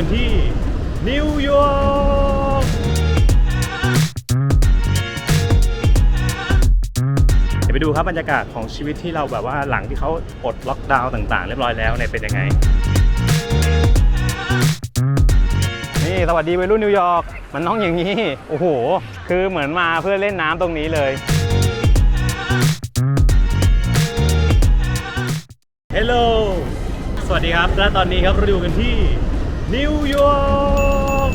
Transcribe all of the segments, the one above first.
กันที่นิวยอร์กเดี๋ยวไปดูครับบรรยากาศของชีวิตที่เราแบบว่าหลังที่เขาปลดล็อกดาวน์ต่างๆ เรียบร้อยแล้วเนี่ยเป็นยังไง นี่สวัสดีวัยรุ่นนิวยอร์กมันน้องอย่างนี้ โอ้โห คือเหมือนมาเพื่อเล่นน้ำตรงนี้เลยเฮลโลสวัสดีครับ และตอนนี้ครับเราอยู่กันที่ นิวยอร์ก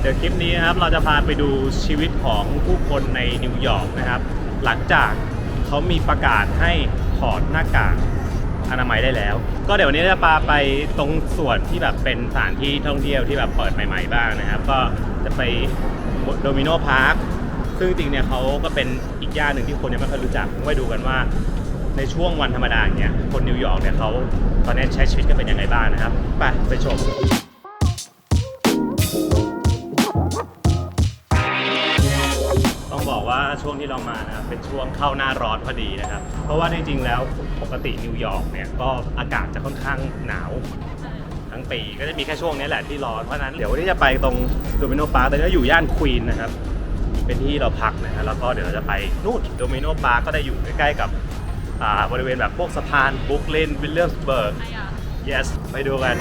เดี๋ยวคลิปนี้นะครับเราจะพาไปดูชีวิตของผู้คนในนิวยอร์กนะครับ หลังจากเขามีประกาศให้ถอดหน้ากากอนามัยได้แล้ว ก็เดี๋ยววันนี้จะพาไปตรงส่วนที่แบบเป็นสถานที่ท่องเที่ยวที่แบบเปิดใหม่ ๆ บ้างนะครับ ก็จะไปโดมิโนพาร์คซึ่งจริงเนี่ยเขาก็เป็นอีกย่านหนึ่งที่คนยังไม่ค่อยรู้จักไว้ดูกันว่าในช่วงวันธรรมดาเนี่ยคนนิวยอร์กเนี่ยเขาตอนนี้ใช้ชีวิตกันเป็นยังไงบ้างนะครับ ไปไปชม ว่าช่วงที่เรามานะครับเป็นช่วงเข้าหน้าร้อนพอดีนะครับ เพราะว่าจริงๆแล้วปกตินิวยอร์กเนี่ยก็อากาศจะค่อนข้างหนาวทั้งปีก็จะมีแค่ช่วงนี้แหละที่ร้อน เพราะฉะนั้นเดี๋ยววันนี้จะไปตรงโดมิโนพาร์คแต่ก็อยู่ย่านควีนนะครับ เป็นที่เราพักนะฮะแล้วก็เดี๋ยวเราจะไปนู่นโดมิโนพาร์คก็ได้อยู่ใกล้ๆกับอ่าบริเวณแบบพวกสะพานบรุกลินวิลเลียมสเบิร์ก yes ไปดูกัน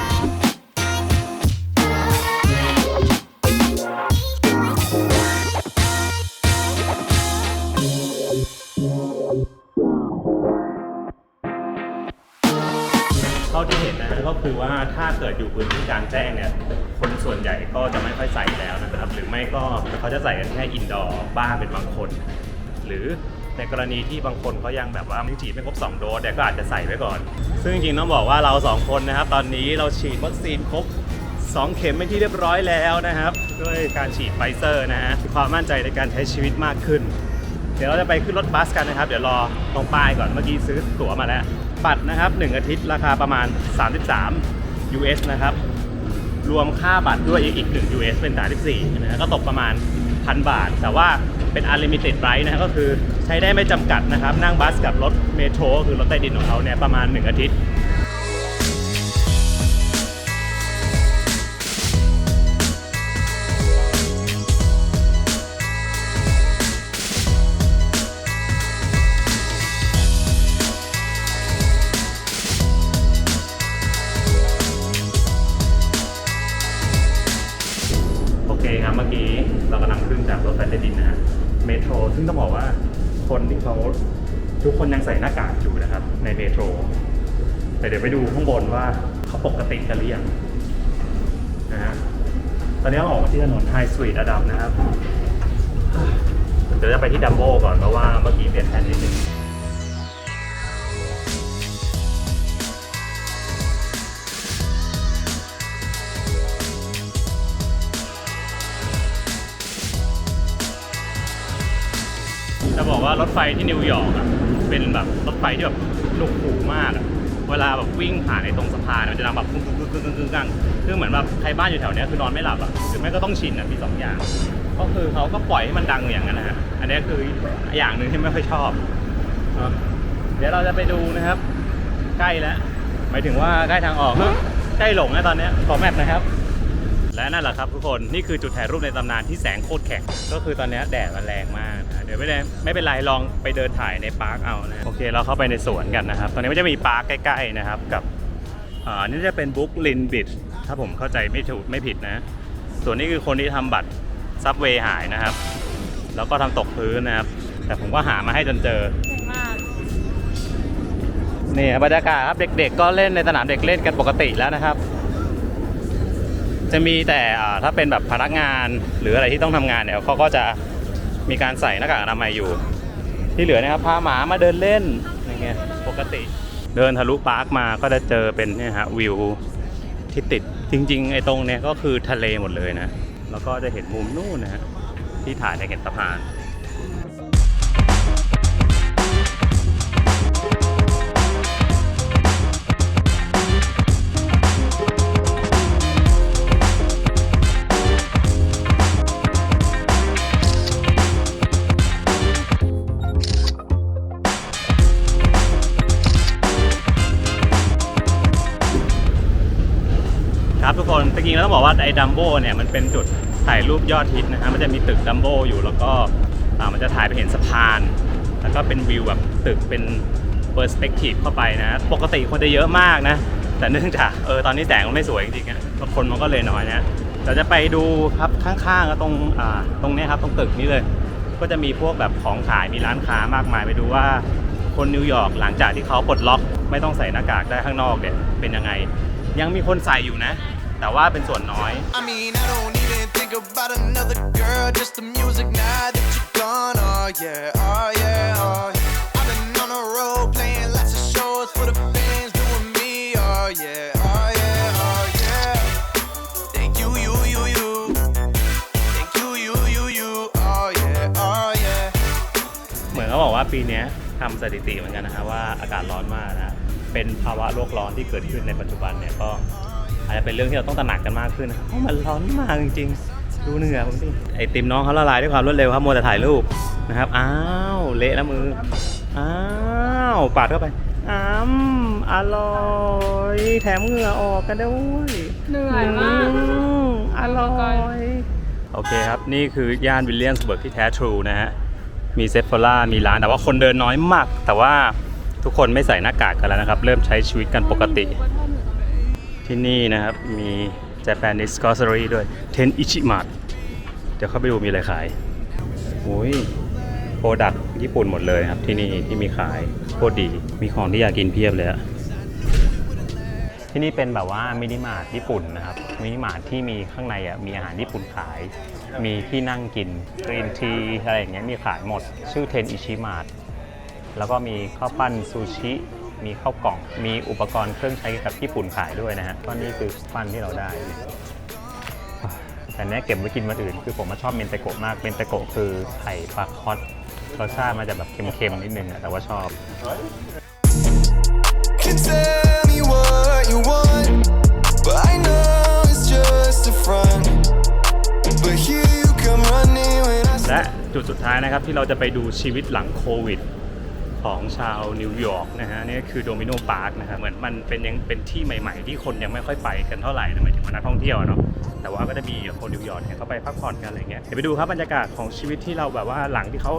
นนก็คือว่าถ้าเกิดอยู่พื้นที่กลางแจ้งเนี่ยคนส่วนใหญ่ก็จะไม่ค่อยใส่แล้วนะครับ หรือไม่ก็เขาจะใส่กันแค่อินดอร์บ้างเป็นบางคน หรือในกรณีที่บางคนเขายังแบบว่าไม่ฉีดไม่ครบ 2 โดสเนี่ก็อาจจะใส่ไว้ก่อน ซึ่งจริงๆต้องบอกว่าเรา 2 คนนะครับ ตอนนี้เราฉีดวัคซีนครบ 2 เข็มเป็นที่เรียบร้อยแล้วนะครับ ด้วยการฉีดไฟเซอร์นะฮะมีความมั่นใจในการใช้ชีวิตมากขึ้น เดี๋ยวเราจะไปขึ้นรถบัสกันนะครับ เดี๋ยวรอตรงป้ายก่อนเมื่อกี้ซื้อตั๋วมาแล้ว บัตรนะครับ 1 อาทิตย์ราคาประมาณ 33 US นะครับ รวมค่าบัตรด้วยอีก 1 US เป็น 34นะฮะก็ตกประมาณ 1,000 บาท แต่ว่าเป็น unlimited ride นะก็คือใช้ได้ไม่จำกัดนะครับ นั่งบัสกับรถเมโทรคือรถใต้ดินของเขาเนี่ยประมาณ 1 อาทิตย์ อยู่นะครับ ในเมโทร แต่เดี๋ยวไปดูข้างบนว่าเขาปกติกันหรือยังนะฮะตอนนี้เราออกมาที่ถนนไฮสตรีทอดัมนะครับเดี๋ยวจะไปที่ดัมโบก่อนเพราะว่าเมื่อกี้เปลี่ยนแผนนิดนึงจะบอกว่ารถไฟที่นิวยอร์กอะ เป็นแบบรถไฟที่แบบหนุกหูมากอะเวลาแบบวิ่งผ่านในตรงสะพานมันจะดังแบบกึ้งกึ้งกึ้งกึ้งกึ้งกึ้งกังคือเหมือนแบบใครบ้านอยู่แถวเนี้ยคือนอนไม่หลับอะหรือไม่ก็ต้องชินอะมีสองอย่าง ก็คือเขาก็ปล่อยให้มันดังอย่างนั้นนะฮะอันนี้คืออย่างหนึ่งที่ไม่ค่อยชอบ เดี๋ยวเราจะไปดูนะครับ ใกล้แล้วหมายถึงว่าใกล้ทางออกใกล้หลงแล้วตอนนี้ขอแมปนะครับ และนั่นแหละครับทุกคนนี่คือจุดถ่ายรูปในตำนานที่แสงโคตรแข็งก็คือตอนนี้แดดมันแรงมาก ดี๋ยวไม่ได้ไม่เป็นไรลองไปเดินถ่ายในปาร์คเอานะโอเคเราเข้าไปในสวนกันนะครับ ตอนนี้มันจะมีปาร์คใกล้ๆนะครับกับอ่านี่จะเป็นบุ๊กลินบิดถ้าผมเข้าใจไม่ถูกไม่ผิดนะ ส่วนนี้คือคนที่ทำบัตรซับเวย์หายนะครับ แล้วก็ทำตกพื้นนะครับ แต่ผมก็หามาให้จนเจอเก่งมากนี่บรรยากาศครับเด็กๆ ก็เล่นในสนามเด็กเล่นกันปกติแล้วนะครับ จะมีแต่อ่าถ้าเป็นแบบพนักงานหรืออะไรที่ต้องทำงานเนี่ยเขาก็จะ มีการใส่หน้ากากอนามัยอยู่ ที่เหลือนะครับพาหมามาเดินเล่นอย่างเงี้ยปกติ เดินทะลุปาร์คมาก็จะเจอเป็นเนี่ยฮะวิวที่ติดจริงๆไอ้ตรงเนี้ยก็คือทะเลหมดเลยนะ แล้วก็จะเห็นมุมนู่นนะฮะที่ถ่ายในเห็นสะพาน ไอ้ดัมโบเนี่ยมันเป็นจุดถ่ายรูปยอดฮิตนะฮะมันจะมีตึกดัมโบอยู่แล้วก็มันจะถ่ายไปเห็นสะพาน แล้วก็เป็นวิวแบบตึกเป็นเปอร์สเปกทีฟเข้าไปนะ ปกติคนจะเยอะมากนะ แต่เนื่องจากเออตอนนี้แสงมันไม่สวยจริงๆอะคนมันก็เลยน้อยนะเราจะไปดูครับข้างๆก็ตรงอ่าตรงนี้ครับตรงตึกนี้เลย ก็จะมีพวกแบบของขายมีร้านค้ามากมายไปดูว่าคนนิวยอร์กหลังจากที่เขาปลดล็อก ไม่ต้องใส่หน้ากากได้ข้างนอกเนี่ยเป็นยังไง ยังมีคนใส่อยู่นะ แต่ว่าเป็นส่วนน้อย I mean, I don't even think about another girl, just the music now that you're gone. Oh yeah, oh yeah, oh yeah. I've been on the road playing lots of shows for the fans, doing me. Oh yeah, oh yeah, oh yeah. Thank you, you, you, you. Thank you, you, you, you. Oh yeah, oh yeah. เหมือนเขาบอกว่าปีเนี้ยทำสถิติเหมือนกันนะฮะว่าอากาศร้อนมากนะ เป็นภาวะโลกร้อนที่เกิดขึ้นในปัจจุบันเนี่ยก็ อาจจะเป็นเรื่องที่เราต้องตระหนักกันมากขึ้นนะครับเพราะมันร้อนมากจริงๆ ดูเหนื่อยผมสิไอติมน้องเขาละลายด้วยความรวดเร็วครับมัวแต่ถ่ายรูปนะครับ อ้าวเละแล้วมือ อ้าวปาดเข้าไปอ้ามอร่อยแถมเหงื่อออกกันด้วยเหนื่อยมากอืมอร่อยโอเคครับ นี่คือย่านวิลเลียมสเบิร์กที่แท้ทรูนะฮะ มีเซฟโฟล่ามีร้านแต่ว่าคนเดินน้อยมาก แต่ว่าทุกคนไม่ใส่หน้ากากกันแล้วนะครับ เริ่มใช้ชีวิตกันปกติ ที่นี่นะครับมี Japanese grocery ด้วยเทนอิชิม t เดี๋ยวเข้าไปดูมีอะไรขายโอ้ยโปรดักญี่ปุ่นหมดเลยครับที่นี่ที่มีขายโคตรดีมีของที่อยากกินเพียบเลยอะที่นี่เป็นแบบว่ามินิมาร์ทญี่ปุ่นนะครับมินิมาร์ทที่มีข้างในอะมีอาหารญี่ปุ่นขาย มีที่นั่งกินกรีนทีอะไรอย่างเงี้ยมีขายหมด ชื่อเทนอิชิมาร์ทแล้วก็มีข้าวปั้นซูชิ มีข้าวกล่อง มีอุปกรณ์เครื่องใช้กับญี่ปุ่นขายด้วยนะฮะก็นี่คือปั้นที่เราได้ แต่เนี้ยเก็บไว้กินวันอื่น คือผมมาชอบเมนเตโกะมาก เมนเตโกะคือไข่ปลาคอสรสชาติมันจะแบบเค็มๆนิดนึงอะแต่ว่าชอบ Can tell me what you want, but I know it's just a front. But here you come running when I และจุดสุดท้ายนะครับที่เราจะไปดูชีวิตหลังโควิด ของชาวนิวยอร์กนะฮะนี่คือโดมิโนพาร์คนะครับเหมือนมันเป็นยังเป็นที่ใหม่ๆ ที่คนยังไม่ค่อยไปกันเท่าไหร่นะหมายถึงว่านักท่องเที่ยวเนาะแต่ว่าก็จะมีคนนิวยอร์กเนี่ยเขาไปพักผ่อนกันอะไรเงี้ยเดี๋ยวไปดูครับบรรยากาศของชีวิตที่เราแบบว่าหลังที่เขา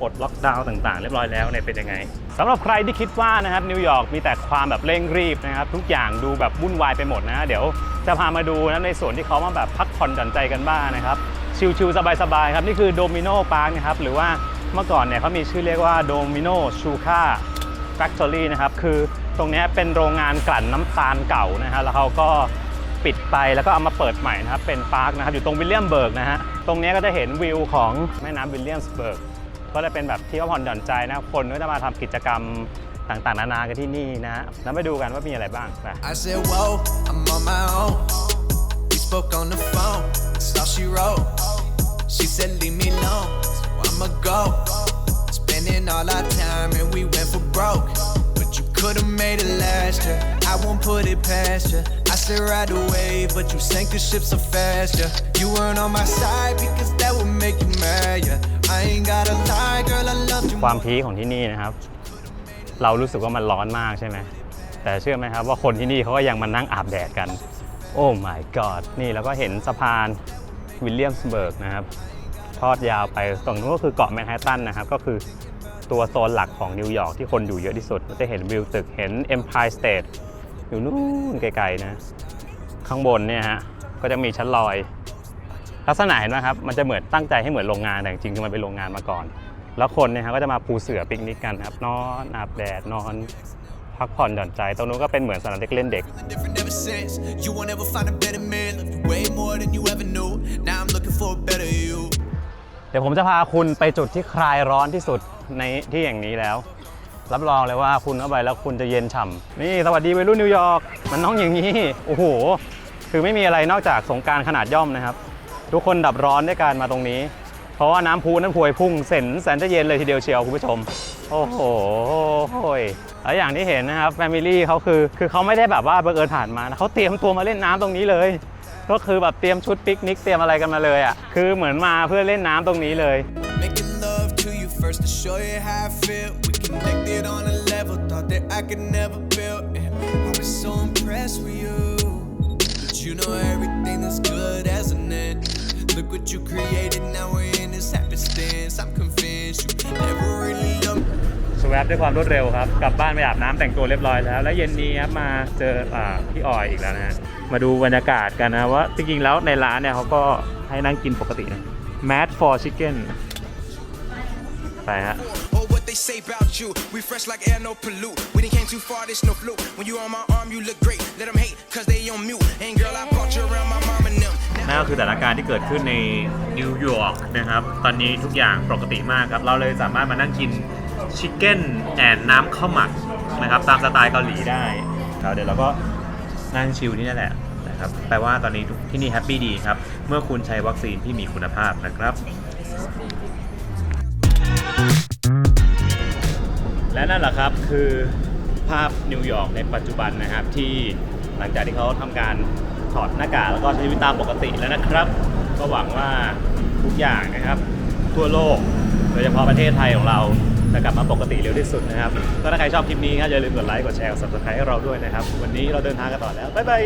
ปลดล็อกดาวน์ต่างๆ เรียบร้อยแล้วเนี่ยเป็นยังไงสำหรับใครที่คิดว่านะครับนิวยอร์กมีแต่ความแบบเร่งรีบนะครับทุกอย่างดูแบบวุ่นวายไปหมดนะเดี๋ยวจะพามาดูนะในส่วนที่เขามาแบบพักผ่อนหย่อนใจกันบ้างนะครับชิลๆสบายๆครับนี่คือโดมิโนพาร์คนะครับหรือว่า เมื่อก่อนเนี่ยเขามีชื่อเรียกว่าโดมิโนชูคาแฟคทอรี่นะครับ คือตรงนี้เป็นโรงงานกลั่นน้ำตาลเก่านะฮะ แล้วเขาก็ปิดไปแล้วก็เอามาเปิดใหม่นะครับ เป็นพาร์คนะครับ อยู่ตรงวิลเลียมเบิร์กนะฮะ ตรงนี้ก็จะเห็นวิวของแม่น้ำวิลเลียมสเบิร์ก ก็จะเป็นแบบที่พักผ่อนหย่อนใจนะ คนก็จะมาทำกิจกรรมต่างๆ นานากันที่นี่นะฮะแล้วไปดูกันว่ามีอะไรบ้างไป I said, wow I'm on my own. We spoke on the phone, that's all she wrote. She said, Leave me alone, so I'ma go. All our time and we went for broke. But you could've made it last year. I won't put it past you. I said, Ride the wave, but you sank the ship so fast, yeah. You weren't on my side because that would make you mad, yeah. I ain't gotta lie, girl, I loved you ความพีคของที่นี่นะครับ เรารู้สึกว่ามันร้อนมากใช่ไหม แต่เชื่อไหมครับว่าคนที่นี่เขาก็ยังมานั่งอาบแดดกัน โอ้ my god นี่แล้วก็เห็นสะพานวิลเลียมสเบิร์กนะครับ ทอดยาวไปตรงนู้นก็คือเกาะแมนฮัตตันนะครับ ก็คือ ตัวโซนหลักของนิวยอร์กที่คนอยู่เยอะที่สุดก็จะเห็นวิวตึกเห็น Empire State อยู่นู่นไกลๆนะ ข้างบนเนี่ยฮะก็จะมีชั้นลอย ลักษณะเห็นไหมครับมันจะเหมือนตั้งใจให้เหมือนโรงงานแต่จริงๆคือมันเป็นโรงงานมาก่อน แล้วคนเนี่ยครับก็จะมาปูเสือปิกนิกกันครับนอนอาบแดดนอนพักผ่อนหย่อนใจ ตรงนู้นก็เป็นเหมือนสนามเด็กเล่นเด็ก different ever since. You won't ever find a better man. Love you way more than you ever knew. Now I'm looking for a better you. เดี๋ยวผมจะพาคุณไปจุดที่คลายร้อนที่สุด ในที่อย่างนี้แล้ว รับรองเลยว่าคุณเข้าไปแล้วคุณจะเย็นฉ่ำนี่สวัสดีวัยรุ่นนิวยอร์กมันน้องอย่างนี้โอ้โหคือไม่มีอะไรนอกจากสงการขนาดย่อมนะครับ ทุกคนดับร้อนด้วยการมาตรงนี้ เพราะว่าน้ำพุนั้นพวยพุ่งเส้นแสนจะเย็นเลยทีเดียวเชียวคุณผู้ชม โอ้โหแล้วอย่างที่เห็นนะครับแฟมิลี่เขาคือคือเขาไม่ได้แบบว่าบังเอิญผ่านมานะเขาเตรียมตัวมาเล่นน้ำตรงนี้เลย ก็คือแบบเตรียมชุดปิกนิกเตรียมอะไรกันมาเลยอะคือเหมือนมาเพื่อเล่นน้ำตรงนี้เลย show you how I feel. We connected on a level, thought that I could never build. And I was so impressed with you. But you know everything that's good has an end. Look what you created, now we're in this happenstance. I'm convinced you never really loved สวปด้วยความรวดเร็วครับ กลับบ้านไปอาบน้ำแต่งตัวเรียบร้อยแล้ว แล้วเย็นนี้ครับมาเจออาพี่ออยอีกแล้วนะฮะมาดูบรรยากาศกันนะว่าจริงๆแล้วในร้านเนี่ยเขาก็ให้นั่งกินปกตินะ Mad for Chicken ไปฮะ or what they say about you. We fresh like air, no pollute. We done came too far, this no fluke. When you on my arm, you look great. Let them hate, cause they on mute. And girl, I brought you around my mom and them. นั่นก็คือสถานการณ์ที่เกิดขึ้นในนิวยอร์กนะครับ ตอนนี้ทุกอย่างปกติมากครับ เราเลยสามารถมานั่งกินชิคเก้นแอนน้ำข้าวหมักนะครับ ตามสไตล์เกาหลีได้ครับเดี๋ยวเราก็นั่งชิลที่นี่แหละนะครับ แปลว่าตอนนี้ทุกที่นี่แฮปปี้ดีครับ เมื่อคุณใช้วัคซีนที่มีคุณภาพนะครับ และนั่นแหละครับคือภาพนิวยอร์กในปัจจุบันนะครับ ที่หลังจากที่เขาทำการถอดหน้ากากแล้วก็ใช้ชีวิตตามปกติแล้วนะครับ ก็หวังว่าทุกอย่างนะครับ ทั่วโลกโดยเฉพาะประเทศไทยของเราจะกลับมาปกติเร็วที่สุดนะครับ ก็ถ้าใครชอบคลิปนี้ครับอย่าลืมกดไลค์กดแชร์กด subscribe ให้เราด้วยนะครับ วันนี้เราเดินทางกันต่อแล้ว บ๊ายบาย